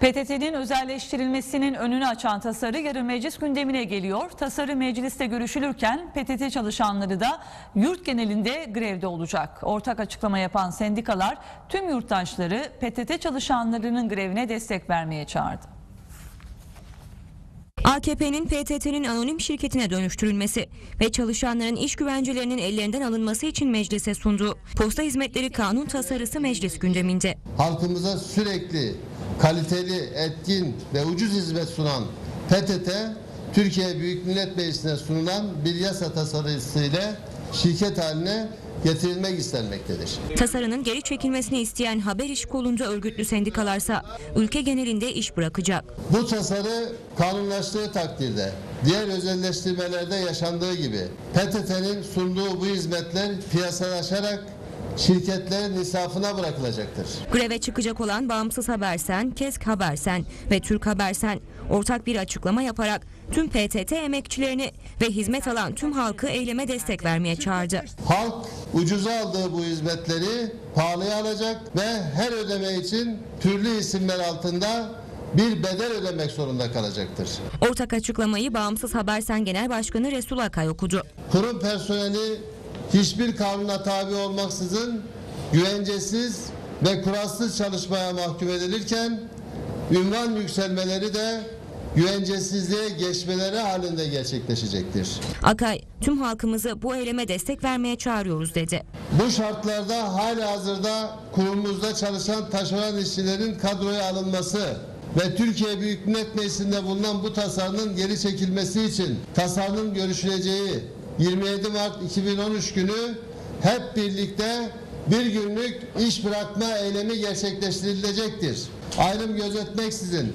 PTT'nin özelleştirilmesinin önünü açan tasarı yarın meclis gündemine geliyor. Tasarı mecliste görüşülürken PTT çalışanları da yurt genelinde grevde olacak. Ortak açıklama yapan sendikalar tüm yurttaşları PTT çalışanlarının grevine destek vermeye çağırdı. AKP'nin PTT'nin anonim şirketine dönüştürülmesi ve çalışanların iş güvencelerinin ellerinden alınması için meclise sunduğu posta hizmetleri kanun tasarısı meclis gündeminde. halkımıza sürekli kaliteli, etkin ve ucuz hizmet sunan PTT, Türkiye Büyük Millet Meclisi'ne sunulan bir yasa tasarısı ile şirket haline getirilmek istenmektedir. Tasarının geri çekilmesini isteyen haber iş kolunda örgütlü sendikalarsa ülke genelinde iş bırakacak. Bu tasarı kanunlaştığı takdirde diğer özelleştirmelerde yaşandığı gibi PTT'nin sunduğu bu hizmetler piyasalaşarak şirketlerin insafına bırakılacaktır. Greve çıkacak olan Bağımsız Habersen, Kesk Habersen ve Türk Habersen ortak bir açıklama yaparak tüm PTT emekçilerini ve hizmet alan tüm halkı eyleme destek vermeye çağırdı. Halk ucuza aldığı bu hizmetleri pahalıya alacak ve her ödeme için türlü isimler altında bir bedel ödemek zorunda kalacaktır. Ortak açıklamayı Bağımsız Habersen Genel Başkanı Resul Akay okudu. Kurum personeli hiçbir kanuna tabi olmaksızın güvencesiz ve kuralsız çalışmaya mahkum edilirken ünvan yükselmeleri de güvencesizliğe geçmeleri halinde gerçekleşecektir. Akay, tüm halkımızı bu eyleme destek vermeye çağırıyoruz dedi. Bu şartlarda hala hazırda kurumumuzda çalışan taşeron işçilerin kadroya alınması ve Türkiye Büyük Millet Meclisi'nde bulunan bu tasarının geri çekilmesi için tasarının görüşüleceği 27 Mart 2013 günü hep birlikte bir günlük iş bırakma eylemi gerçekleştirilecektir. Ayrım gözetmeksizin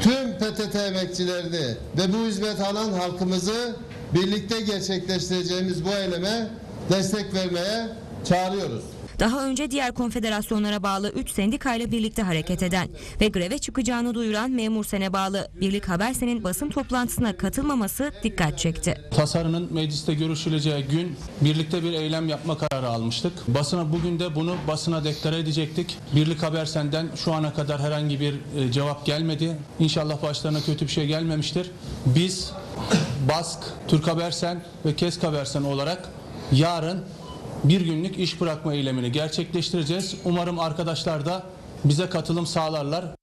tüm PTT emekçilerini ve bu hizmet alan halkımızı birlikte gerçekleştireceğimiz bu eyleme destek vermeye çağırıyoruz. Daha önce diğer konfederasyonlara bağlı 3 sendikayla birlikte hareket eden ve greve çıkacağını duyuran Memur Sen'e bağlı Birlik Habersen'in basın toplantısına katılmaması dikkat çekti. Tasarının mecliste görüşüleceği gün birlikte bir eylem yapma kararı almıştık. Basına bugün de bunu basına deklare edecektik. Birlik Habersen'den şu ana kadar herhangi bir e, cevap gelmedi. İnşallah başlarına kötü bir şey gelmemiştir. Biz Bask, Türk Habersen ve Kesk Habersen olarak yarın bir günlük iş bırakma eylemini gerçekleştireceğiz. Umarım arkadaşlar da bize katılım sağlarlar.